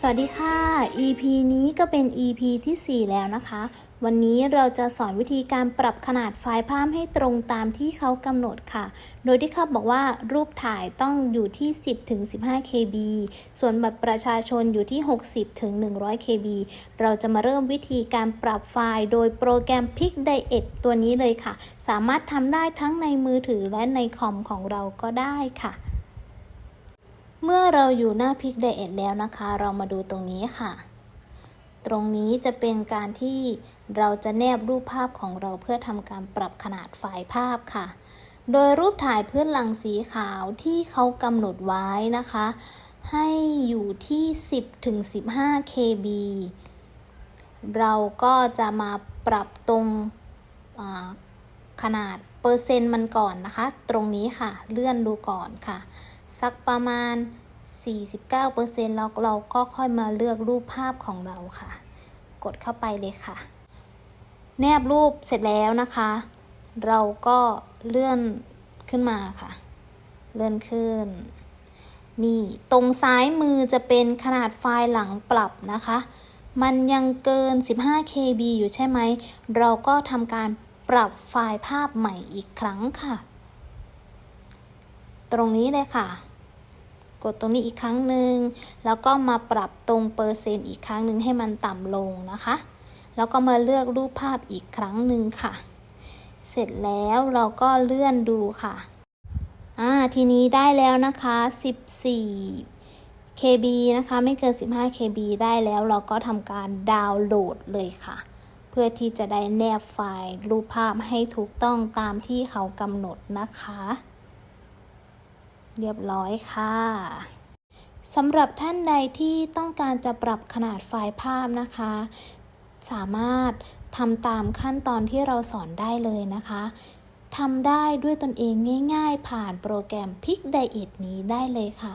สวัสดีค่ะ EP นี้ก็เป็น EP ทีสี่ 4 แล้วนะคะ วันนี้เราจะสอนวิธีการปรับขนาดไฟล์ภาพให้ตรงตามที่เขากำหนดค่ะ โดยที่เขาบอกว่ารูปถ่ายต้องอยู่ที่ 10ถึง15 KB ส่วนบัตรประชาชนอยู่ที่ 60ถึง100 KB เราจะมาเริ่มวิธีการปรับไฟล์โดยโปรแกรม Pic Diet ตัวนี้เลยค่ะ สามารถทำได้ทั้งในมือถือและในคอมของเราก็ได้ค่ะ เมื่อเราอยู่หน้าพิกไดเอทแล้วนะคะ เรามาดูตรงนี้ค่ะ ตรงนี้จะเป็นการที่เราจะแนบรูปภาพของเราเพื่อทำการปรับขนาดไฟล์ภาพค่ะ โดยรูปถ่ายพื้นหลังสีขาวที่เขากำหนดไว้นะคะ ให้อยู่ที่ 10ถึง15 KB เราก็จะมาปรับตรงขนาดเปอร์เซ็นต์มันก่อนนะคะ ตรงนี้ค่ะ เลื่อนดูก่อนค่ะ สักประมาณ 49%แล้วเราก็ค่อยมาเลือกรูปภาพของเราค่ะ กดเข้าไปเลยค่ะ แนบรูปเสร็จแล้วนะคะ เราก็เลื่อนขึ้นมาค่ะ เลื่อนขึ้น นี่ตรงซ้ายมือจะเป็นขนาดไฟล์หลังปรับนะคะ มันยังเกิน 15 KB อยู่ใช่ไหม เราก็ทำการปรับไฟล์ภาพใหม่อีกครั้งค่ะ ตรงนี้เลยค่ะ กดตรงนี้อีกครั้งหนึ่งแล้วก็มาปรับตรงเปอร์เซ็นต์อีกครั้งหนึ่งให้มันต่ำลงนะคะ แล้วก็มาเลือกรูปภาพอีกครั้งหนึ่งค่ะ เสร็จแล้วเราก็เลื่อนดูค่ะอ่าทีนี้ได้แล้วนะคะ 14 KB นะคะ ไม่เกิน 15 KB ได้แล้วเราก็ทำการดาวน์โหลดเลยค่ะ เพื่อที่จะได้แนบไฟล์รูปภาพให้ถูกต้องตามที่เขากำหนดนะคะ เรียบร้อยค่ะสำหรับท่านใดที่ต้องการจะปรับขนาดไฟล์ภาพนะคะ สามารถทำตามขั้นตอนที่เราสอนได้เลยนะคะทำได้ด้วยตนเองง่าย ๆ ผ่านโปรแกรม Pic Diet นี้ได้เลยค่ะ